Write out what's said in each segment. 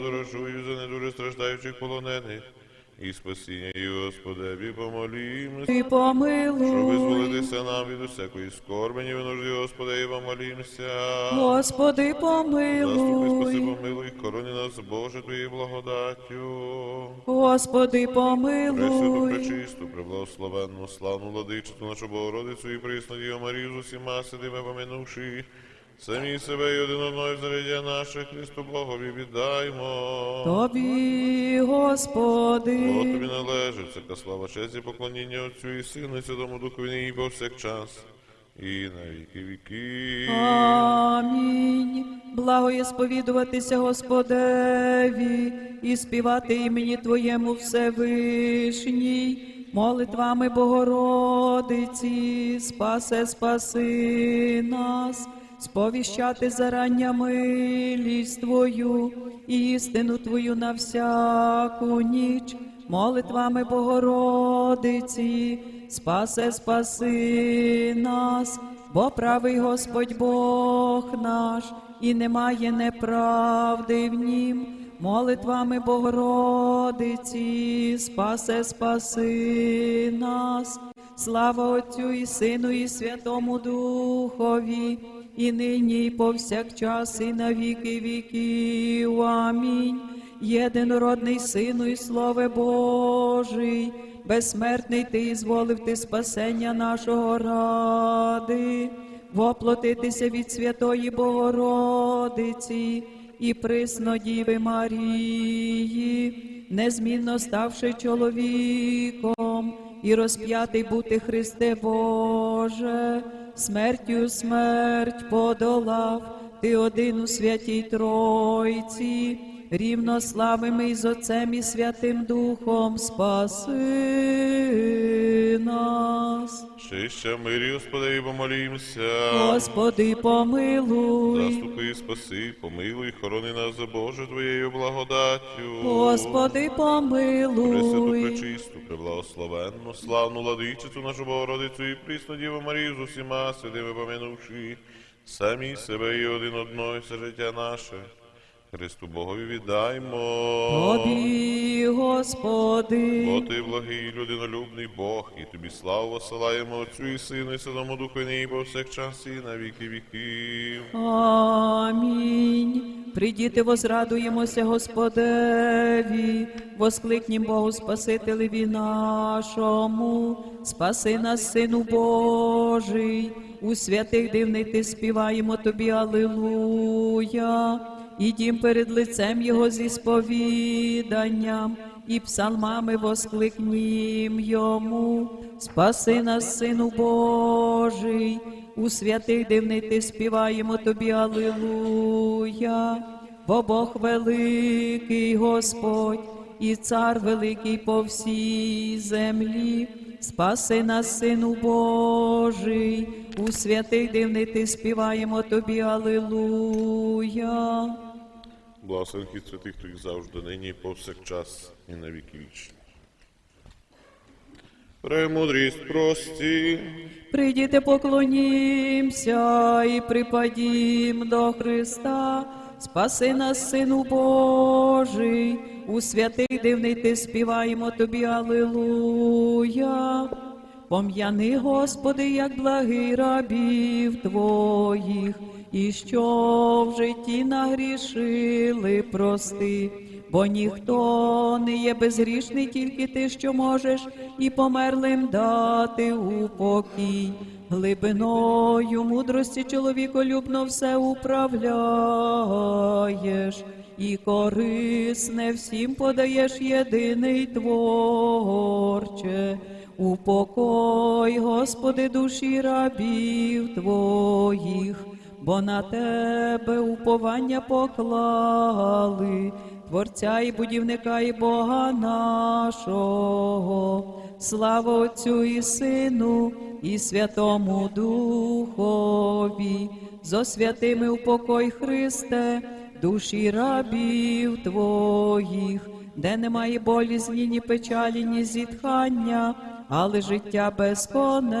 Дорожую за недуже страждаючих полонених, і спасіння і Господеві помолімся. Ти Щоб визволитися нам від усякої скорбені, в нужді Господи, і помолімся. Господи, Заступи, спаси, помилуй, помилуй, корони нас, Боже, Твоєю благодаттю. Господи, Пресвяту, помилуй, пречисту, преблагословенну, славну владичицю нашу Богородицю і присну Діву Марію з усіма святими поминувши. Самі себе і один одного заведення наше Христу Богові віддаймо. Тобі, Бо Господи, тобі належить всяка слава, честь і поклоніння Отцю і Сину, і Святому Духові, і повсякчас, і на віки віки. Амінь. Благо сповідуватися Господеві і співати імені Твоєму Всевишній, молитвами Богородиці, спасе, спаси нас, сповіщати зарання милість Твою істину Твою на всяку ніч, молитвами Богородиці, спасе, спаси нас, бо правий Господь Бог наш, і немає неправди в нім, молитвами Богородиці, спасе, спаси нас, слава Отцю і Сину, і Святому Духові, і нині, і повсякчас, і на віки віків. Амінь. Єдинородний Сину і Слове Божий, безсмертний Ти зволив ти спасення нашого ради, воплотитися від Святої Богородиці і приснодіви Марії, незмінно ставши чоловіком, і розп'ятий бути Христе Боже, смертю смерть подолав, Ти один у святій Тройці, рівно славими із Отцем і Святим Духом спаси нас. Щища мирі, Господи, помолімся. Господи, помилуй, Заступи, спаси, помилуй, хорони нас, за Боже, Твоєю благодаттю. Господи, Пресвяту, помилуй, пречисту, преблагословенну, славну владичицю нашу Богородицю і присну Діву Марію з усіма святими помянувши, самі себе і один одного, і все життя наше. Христу Богові віддаймо. Тобі, Бо Господи, ти благий, людинолюбний Бог, і тобі славу посилаємо Отцю і Сину, і Святому Духу, і повсякчас, і на віки віків. Амінь. Придіти, возрадуємося Господеві, воскликнім Богу Спасителеві нашому, спаси нас, Сину Божий, у святих дивний ти співаємо тобі, Алилуя. Ідім перед лицем Його зі сповіданням і псалмами воскликнім Йому, спаси нас, Сину Божий, у святих дивний ти співаємо тобі, Алилуя, бо Бог великий Господь і цар великий по всій землі. Спаси нас, Сину Божий, у святих дивний ти співаємо тобі, Алилуя. Благословен хід святих твоїх завжди, нині повсякчас, і на віки вічні. Премудрість прості, Прийдіте, поклонімся і припадім до Христа, спаси нас, Сину Божий, у святий дивний ти співаємо тобі, Алилуя. Пом'яни, Господи, як благий рабів Твоїх, і що в житті нагрішили, прости. Бо ніхто не є безгрішний, тільки ти, що можеш, і померлим дати упокій. Глибиною мудрості чоловіколюбно все управляєш, і корисне всім подаєш єдиний творче. Упокой, Господи, душі рабів Твоїх, бо на Тебе уповання поклали, Творця і будівника, і Бога нашого. Слава Отцю і Сину, і Святому Духові, зо святими упокой Христе, душі рабів Твоїх, де немає болізні, ні печалі, ні зітхання, але життя безконечне,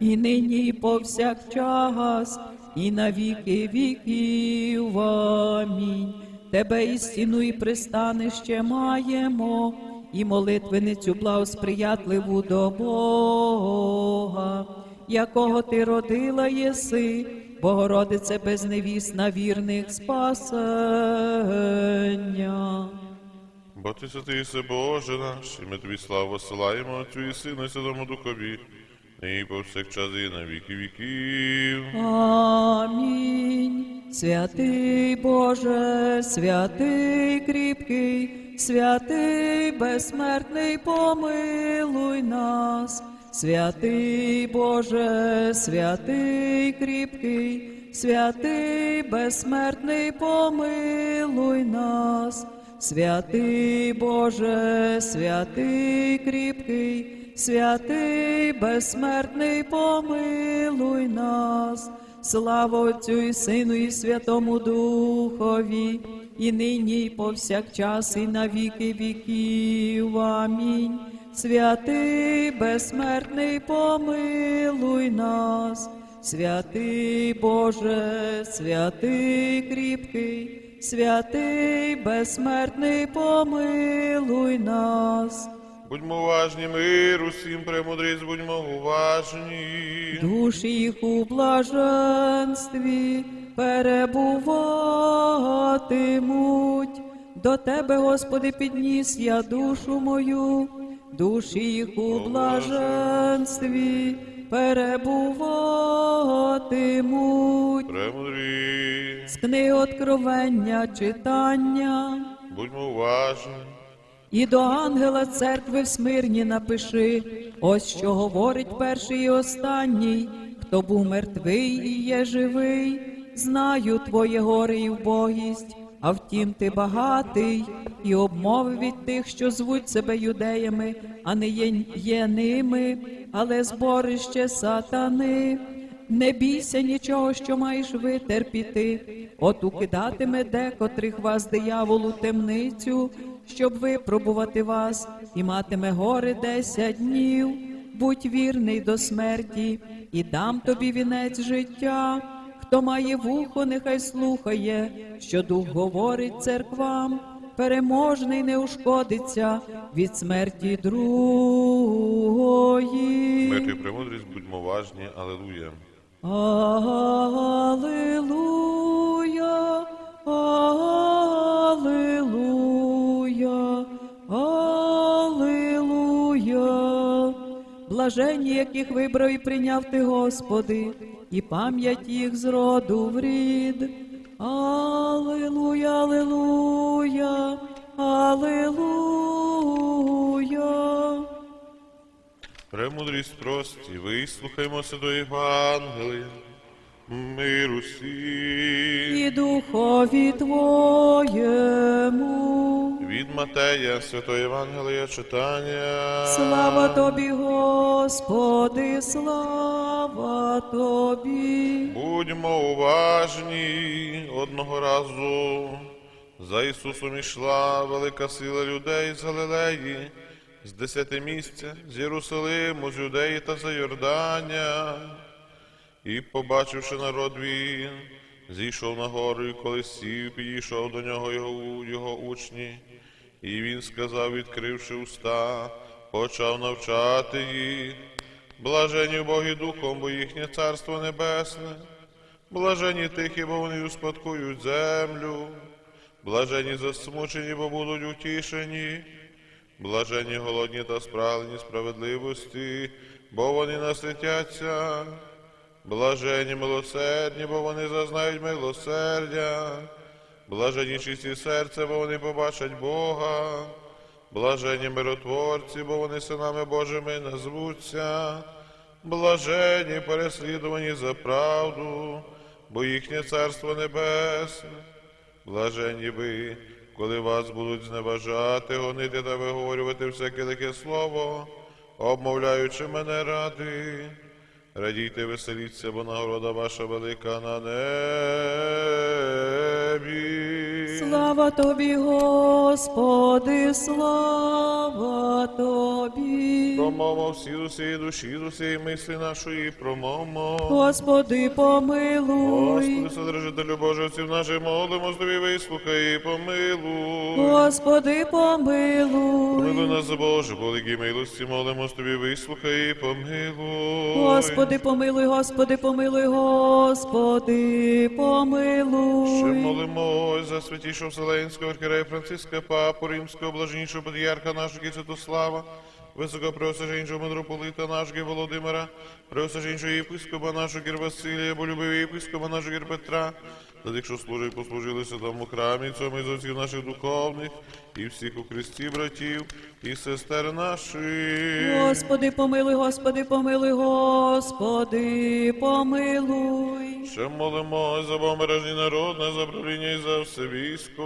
і нині, і повсякчас, і на віки віків. Амінь. Тебе і стіну, і пристанище маємо, і молитвеницю благосприятливу до Бога, якого ти родила єси, Богородице безневісна вірних спасення. Бо ти святий Боже наш, і ми тобі славу посилаємо Отцю і Сину і Святому Духові, і повсякчас і на віки віків. Амінь. Святий Боже, святий кріпкий, святий безсмертний, помилуй нас. Святий Боже, святий кріпкий, святий безсмертний, помилуй нас. Святий Боже, святий кріпкий, святий безсмертний, помилуй нас. Слава Отцю і Сину, і Святому Духові, і нині, і повсякчас, і на віки віків. Амінь. Святий безсмертний, помилуй нас. Святий Боже, святий кріпкий, святий безсмертний, помилуй нас. Будьмо уважні, мир усім премудрість, будьмо уважні. Душі їх у блаженстві перебуватимуть. До Тебе, Господи, підніс я душу мою, душі їх у блаженстві перебуватимуть. Премудрі, З книги Откровення читання. будьмо уважні. І до ангела церкви в смирні напиши, ось що говорить перший і останній, хто був мертвий і є живий, знаю твоє горе і вбогість, а втім ти багатий, і обмовив від тих, що звуть себе юдеями, а не є, є ними, але зборище сатани. Не бійся нічого, що маєш витерпіти, от укидатиме декотрих вас дияволу темницю, щоб випробувати вас, і матиме гори десять днів. Будь вірний до смерті, і дам тобі вінець життя. Хто має вухо, нехай слухає, що дух говорить церквам. Переможний не ушкодиться від смерті другої. Мир і премудрість, будьмо уважні, алелуя. Аллилуйя, Аллилуйя, Аллилуйя. Блаженні, яких вибрав і прийняв ти, Господи, і пам'ять їх з роду в рід. Аллилуйя, Аллилуйя, Аллилуйя. Премудрість прості, вислухаймося до Євангелія. Мир усім. І духові Твоєму. Від Матея, Святої Євангелія читання. Слава тобі, Господи, слава тобі. Будьмо уважні одного разу. За Ісусом ішла велика сила людей з Галилеї, з десяти місця, з Єрусалиму, з Юдеї та за Йордання. І, побачивши народ він, зійшов на гору, і коли сів, підійшов до нього його, його учні. І він сказав, відкривши уста, почав навчати їх. Блажені Боги Духом, бо їхнє царство небесне. Блажені тихі, бо вони успадкують землю. Блажені засмучені, бо будуть утішені. Блажені голодні та справлені справедливості, бо вони наситяться. Блажені милосердні, бо вони зазнають милосердя. Блажені чисті серце, бо вони побачать Бога. Блажені миротворці, бо вони синами Божими назвуться. Блажені переслідувані за правду, бо їхнє царство небесне. Блажені ви, коли вас будуть зневажати, гонити та виговорювати всяке таке слово, обмовляючи мене ради. Радійте, веселіться, бо нагорода ваша велика на небі. Слава тобі, Господи, слава тобі. Промомо всі з усієї душі, усієї мислі нашої, промомо. Господи, помилуй. Господи, Содрожителю Божий, отців наших, молимо тобі, вислухай і помилуй. Господи, помилуй. Помилуй нас, Боже, по великій милості, молимо тобі, вислухай і помилуй. Господи, помилуй, Господи, помилуй, Господи, Ще помилуй. молимось за святішого Вселенського архірея Франциска, Папу Римського, блаженнішого патріарха нашого Святослава, високопреосвященнішого митрополита нашого Володимира, преосвященнішого єпископа нашого Кір Василія, болюбивого єпископа нашого Кір Петра, за тих, що служить, послужили святому храмі, цьому і з отців наших духовних, і всіх у Христі братів, і сестер наших. Господи, помилуй, Господи, помилуй, Господи, помилуй. Ще молимо за бомбережний народ, на заправління і за все військо.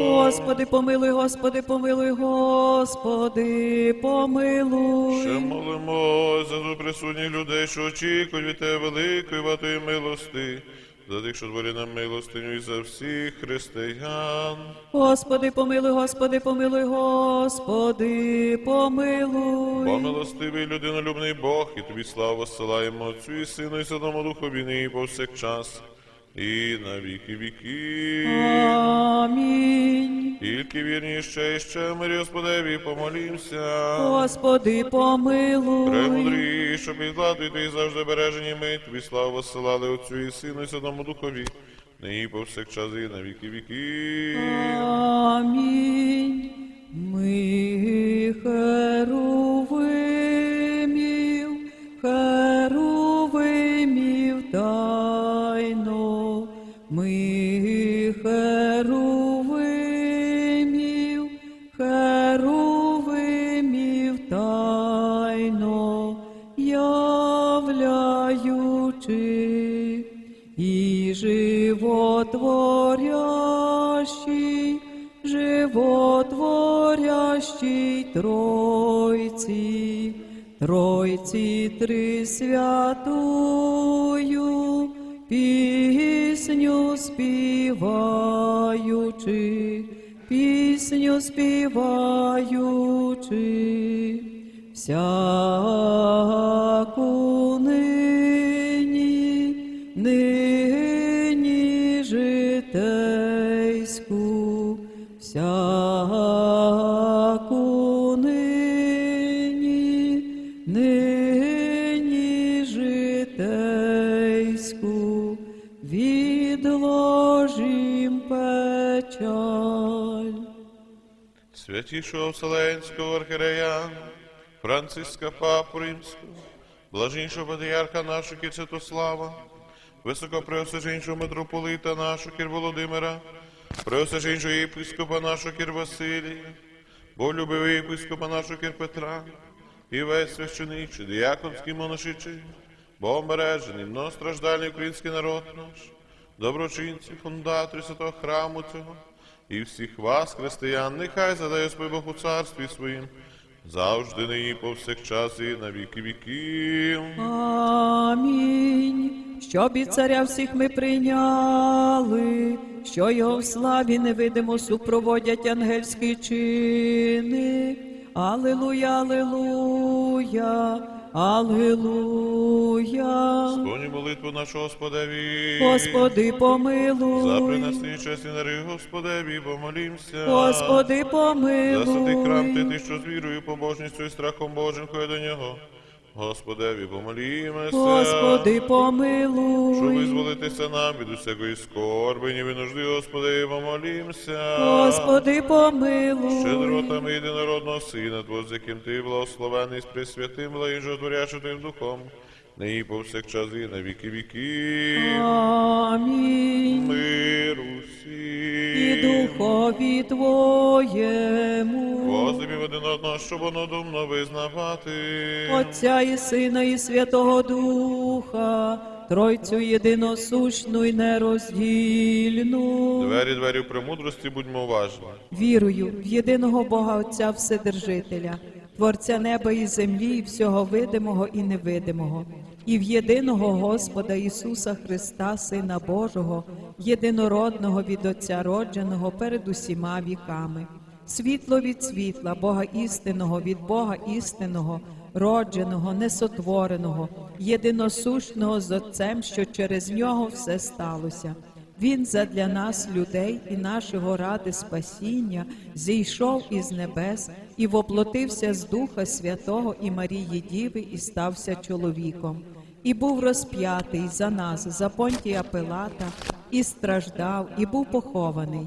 Господи, помилуй, Господи, помилуй, Господи, помилуй. Ще молимо за присутніх людей, що очікують від тебе великої ватої милости, за тих, що творі нам милостиню і за всіх християн. Господи, помилуй, Господи, помилуй, Господи, помилуй. Помилостивий людинолюбний Бог, і тобі славу посилаємо Отцю і Сину і Святому Духові нині і повсякчас, і на віки віки. Амінь. Тільки вірніше, ще мирі Господеві, помолімся. Господи, помилуй. Премудрій, щоб і владу, і ти завжди бережені ми, тобі славу посилали Отцю і Сину і Святому Духові, нині повсякчас і на віки віки. Амінь. Ми херовимів, святую, пісню співаючи, пісню співаючи, всяку Святішого Вселенського архірея, Франциска Папу Римського, блажнішого патріарха нашого Кір Святослава, високопреосвященшого митрополита нашого Кір Володимира, преосвященшого єпископа нашого Кір Василія, болюбивого єпископа нашого Кір Петра, і весь священичий, діяконський монашичий, Богом бережений, многостраждальний український народ наш, доброчинці, фундаторі святого храму цього, і всіх вас, християн, нехай задає Господь Бог у царстві своїм, завжди нині повсякчас і на віки віків. Амінь. Щоб і царя всіх ми прийняли, що його в славі невидимо супроводять ангельські чини. Алилуя, алилуя, алилуя. Сповні молитву нашого Господеві. Господи, помилуй. За помилуй. принесені чесні дари Господеві, помолімся. Господи, За святий храм ти, ти, що з вірою, побожністю і страхом Божим ходить до нього. Господеві, помолімося. Господи, Щоб помилуй. визволитися нам від усякої скорби, ні винужди, Господи, помолімся. Господи, помилуй. Щедротами єдинородного Сина Твого, з яким Ти благословений з пресвятим, благожотворящим Твоїм Духом, нині повсякчас і на віки віків. Амінь. Мир І духові Твоєму, один одного, щоб однодумно визнавати. Отця і Сина, і Святого Духа, Тройцю єдиносущну і нероздільну. Двері, двері в премудрості, будьмо уважні. Вірую в єдиного Бога Отця Вседержителя, Творця неба і землі, і всього видимого і невидимого, і в єдиного Господа Ісуса Христа, Сина Божого, єдинородного від Отця родженого перед усіма віками, світло від світла, Бога істинного від Бога істинного, родженого, несотвореного, єдиносушного з Отцем, що через нього все сталося. Він задля нас, людей і нашого ради спасіння, зійшов із небес і воплотився з Духа Святого і Марії Діви і стався чоловіком, і був розп'ятий за нас, за Понтія Пилата, і страждав, і був похований,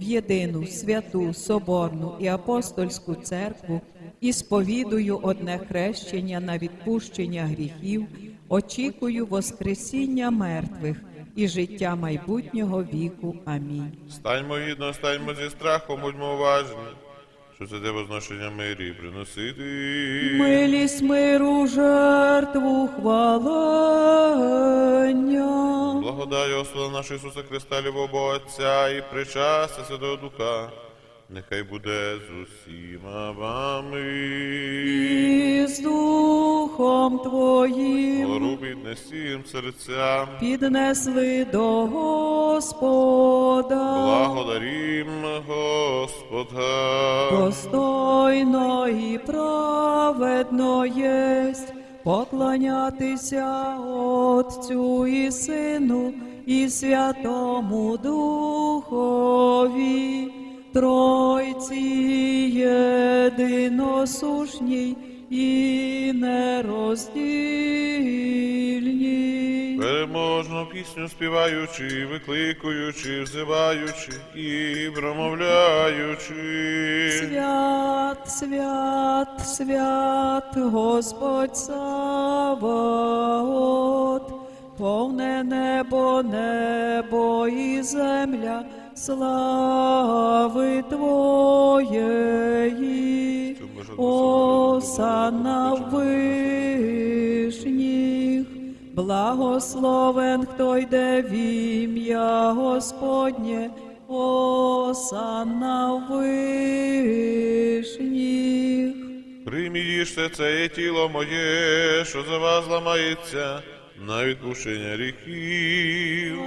в єдину святу, соборну і апостольську церкву, і сповідую одне хрещення на відпущення гріхів, очікую Воскресіння мертвих і життя майбутнього віку. Амінь. Станьмо гідно, станьмо зі страхом, будьмо уважні, що це те возношення мирі приносити. Милість миру жертву хвалення. Благодаю Господа нашого Ісуса Христа, любов Бога Отця і причастя Святого Духа, нехай буде з усіма вами. І з духом твоїм Гору піднесім серцям, піднесли до Господа. благодарім Господа. Достойно і праведно єсть поклонятися Отцю і Сину і Святому Духові, Тройці єдиносушній і нероздільній. Переможну пісню співаючи, викликуючи, взиваючи і промовляючи. Свят, свят, свят, Господь Саваот, повне небо, небо і земля, слави Твоєї, Осана вишніх, благословен, хто йде в ім'я Господнє, Осана вишніх. Приймі їжте це тіло моє, що за вас ламається на відпущення гріхів.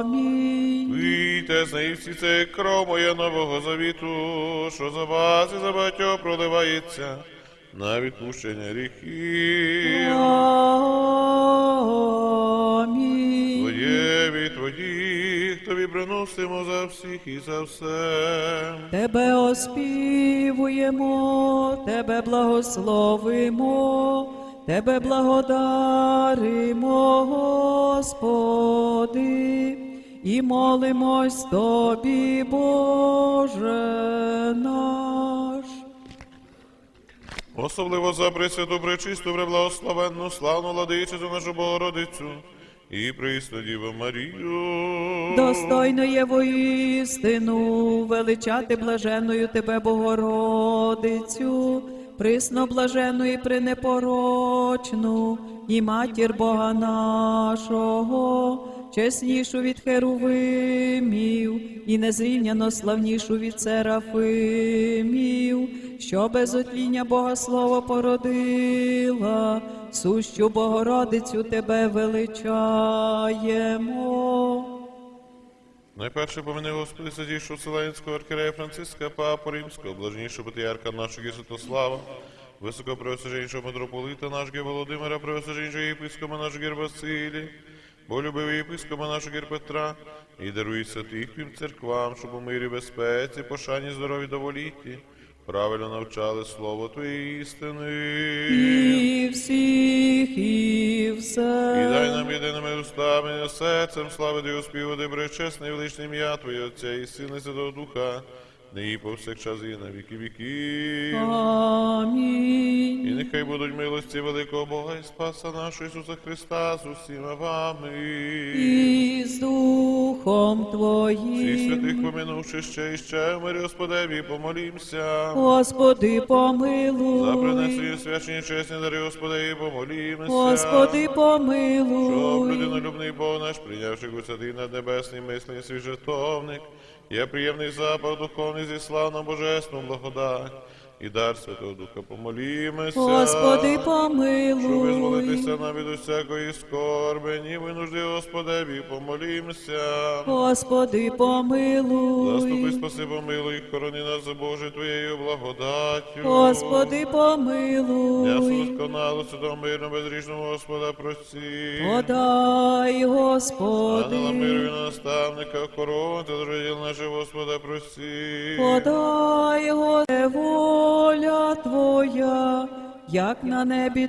Амінь. Вийте з неї всі це кров моя нового завіту, що за вас і за багатьох проливається на відпущення гріхів. Амінь. Твоє твоїх, тобі приносимо за всіх і за все. Тебе оспівуємо, тебе благословимо, тебе благодаримо, Господи, і молимось тобі, Боже наш. Особливо за пресвяту, пречисту, преблагословенну, славну владичицю нашу Богородицю і Діву Марію. Достойно є воістину величати блаженною тебе, Богородицю, присно блажену і пренепорочну, і матір Бога нашого, чеснішу від херувимів, і незрівняно славнішу від серафимів, що без отління Бога Слово породила, сущу Богородицю тебе величаємо. Найперше помини Господи, садійшого Вселенського архірея Франциска, Папу Римського, блажнішого патріарха нашого Святослава, високопреосвященнішого митрополита нашого Володимира, преосвященнішого єпископа нашого Гір Василі, болюбивий єпископа нашого Гір Петра, і даруй святих тим церквам, щоб у мирі безпеці, пошані здорові доволіті, правильно навчали слово Твоєї істини. І всіх, і все. І дай нам єдиними устами, і серцем слави Дай співати, пречесне і величне ім'я Твоє Отця і Сина і Святого Духа, нині повсякчас і на віки віків. І нехай будуть милості великого Бога і Спаса нашого Ісуса Христа з усіма вами. І з Духом Всіх святих Твоїм. помінувши ще і ще, мирі Господеві, помолімся. Господи, За помилуй. принесені свячені чесні дари Господеві, помолімося. Господи, Щоб людинолюбний Бог наш, прийнявши гусятий над небесний мислий свій жертовник, є приємний запах духовний зі славно божественну благодать, і дар Святого Духа помолімося. Господи, помилуй. Щоб визволитися нам від усякої скорби, ні винужди Господеві, помолімося. Господи, помилуй. Заступи, спаси, помилуй, хорони нас Боже Твоєю благодаттю. Господи, помилуй. досконало, святого мирно, безрічного Господа прості. Подай, Ангела Господи. миру і наставника, охорони, та зраділ наше Господа прості. Подай, Господи, воля Твоя, як на небі,